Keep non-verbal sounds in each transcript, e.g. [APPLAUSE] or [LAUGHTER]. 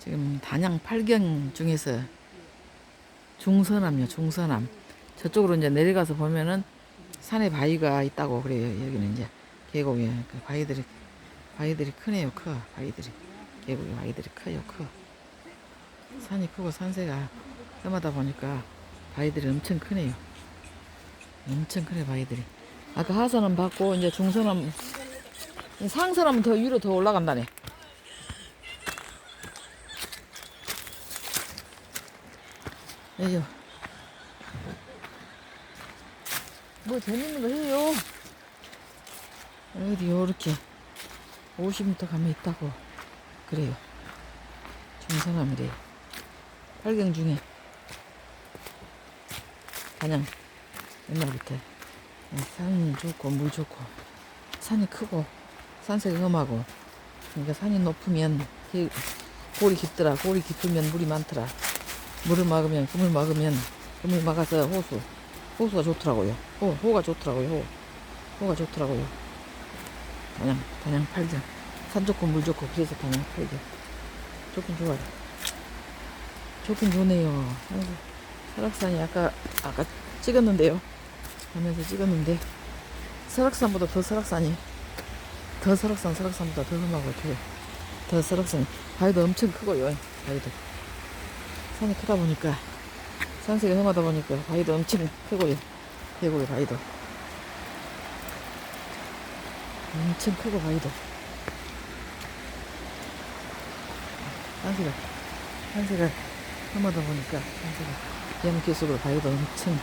지금 단양 팔경 중에서 중서남이요, 중서남. 저쪽으로 이제 내려가서 보면은 산에 바위가 있다고 그래요. 여기는 이제 계곡에 그 바위들이 바위들이 크네요, 커. 바위들이 계곡에 바위들이 커요, 커. 산이 크고 산세가 험하다 보니까 바위들이 엄청 크네요. 엄청 크네 바위들이. 아까 하산은 받고 이제 중서남 상서남은 더 위로 더 올라간다네. 여기요. 뭐 재밌는 거 해요. 어디 요렇게 50m 가면 있다고 그래요. 중서남이래요. 팔경 중에 가장 옛날부터 산 좋고 물 좋고 산이 크고 산색이 험하고 그러니까 산이 높으면 이 골이 깊더라 골이 깊으면 물이 많더라 물을 막으면 금을 막으면 금을 막아서 호수 호수가 좋더라고요. 호, 호가 좋더라고요 호. 호가 좋더라고요. 단양 단양 팔경 산 좋고 물 좋고 그래서 단양 팔경 좋긴 좋아요. 좋긴 좋네요. 아이고, 설악산이 아까 아까 찍었는데요. 가면서 찍었는데 설악산보다 더 설악산이 더 설악산 설악산보다 더 험하고 더, 더 설악산. 바위도 엄청 크고요 바위도 산이 크다 보니까 산색이 험하다 보니까 바위도 엄청 크고요 계곡의 바위도. 엄청 크고 바위도. 산세가 산세가 험하다 보니까 산세가 연기 속으로 바위도 엄청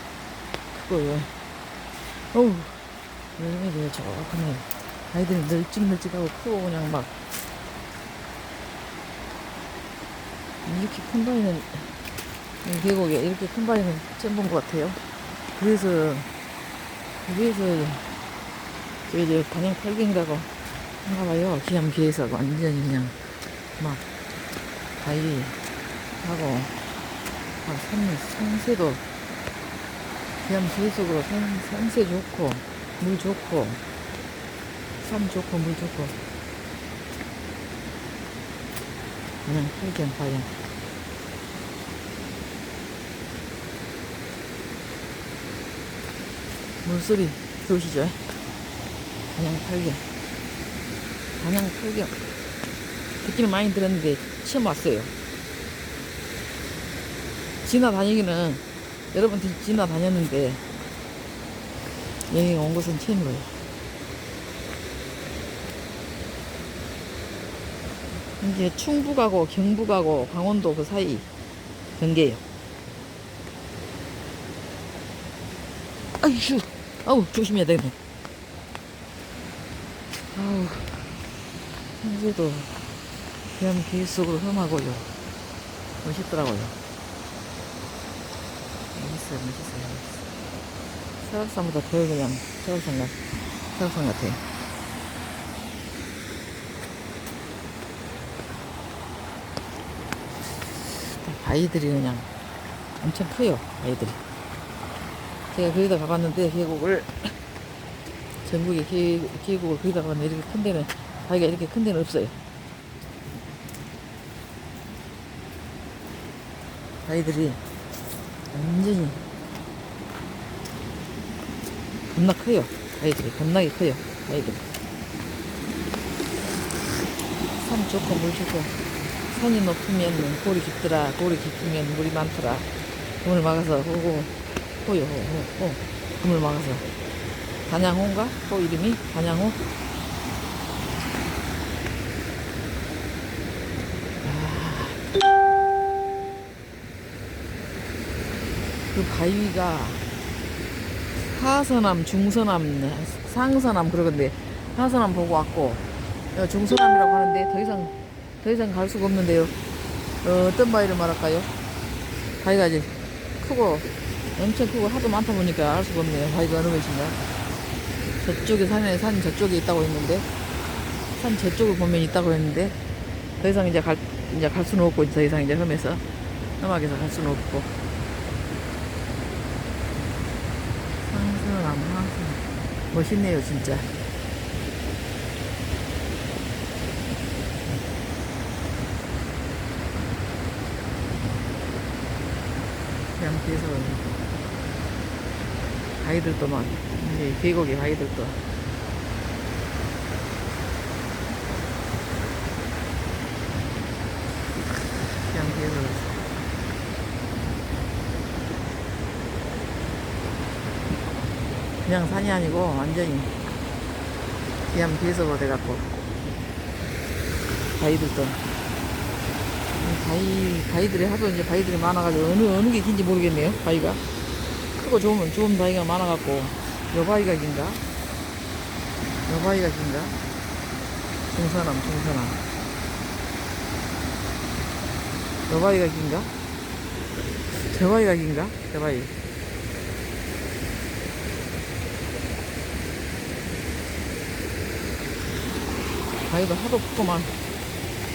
크고요. 어우 여름에 좋구네 아이들이 널찍널찍하고 크고 그냥 막 이렇게 큰 바위는 이 계곡에 이렇게 큰 바위는 처음 본 것 같아요. 그래서 그래서 저 이제 단양 팔경이라고 한가 봐요. 기암기에서 완전히 그냥 막 바위 하고 막 산, 산세도 그냥 계속으로 산, 산세 좋고 물 좋고 산 좋고 물 좋고 그냥 팔경 파경 물소리 들으시죠? 그냥 팔경 그냥 팔경 듣기는 많이 들었는데 처음 왔어요 지나다니기는 여러분 지나다녔는데 여기 온 곳은 처음이에요. 이게 충북하고 경북하고 강원도 그 사이 경계예요. 아이슈, 아우 조심해야 되네. 아우, 현재도 그냥 길 속으로 험하고요. 멋있더라고요. 멋있어요, 멋있어요. 설악산보다 더 그냥 설악산 같, 설악산 같아요. 바위들이 그냥 엄청 커요, 바위들이. 제가 거기다 가봤는데, 계곡을, [CLEARS THROAT] 전국에 계, 계곡을 거기다 가봤는데, 이렇게 큰 데는, 바위가 이렇게 큰 데는 없어요. 바위들이 완전히 겁나 커요. 아이들이 겁나게 커요. 아이들이. 산 좋고 물 좋고 산이 높으면 골이 깊더라. 골이 깊으면 물이 많더라. 금을 막아서 호고 호요 호, 호, 호. 금을 막아서 단양호인가? 호 이름이 단양호? 그 바위가 하서남, 중서남, 상서남 그러던데 하서남 보고 왔고 어, 중서남이라고 하는데 더 이상 더 이상 갈 수가 없는데요. 어, 어떤 바위를 말할까요? 바위가 이제 크고 엄청 크고 하도 많다 보니까 알 수가 없네요. 바위가 어느 곳인가? 저쪽에 산에 산 저쪽에 있다고 했는데 산 저쪽을 보면 있다고 했는데 더 이상 이제 갈 이제 갈 수는 없고 더 이상 이제 험해서 험하게서 갈 수는 없고 상서남 상서 멋있네요 진짜 뒤에서 아이들도 막 이제 계곡에 아이들도. 뒤에서 그냥 산이 아니고 완전히 그냥 뒤에서 돼갖고 이 바위 바위들이 하도 이제 바위들이 많아가지고 어느 어느 게 긴지 모르겠네요 바위가. 크고 좋으면 좋은 바위가 많아갖고 요 바위가 긴가 요 바위가 긴가 중서남 중서남 요 바위가 긴가 저 바위가 긴가 저 바위 바위도 하도 크고만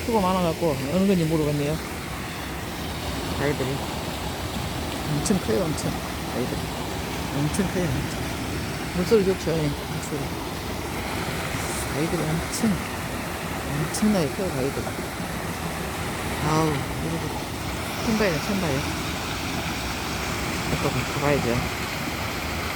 크고 많아갖고 어느 건지 모르겠네요. 바위들이. 엄청 커요 엄청. 바위들이. 엄청 커요 엄청. 물소리 좋죠 예, 물소리. 바위들이 엄청 엄청나게 커요 바위들이. 아우 이거 큰 바위는 큰 바위. 또 가봐야죠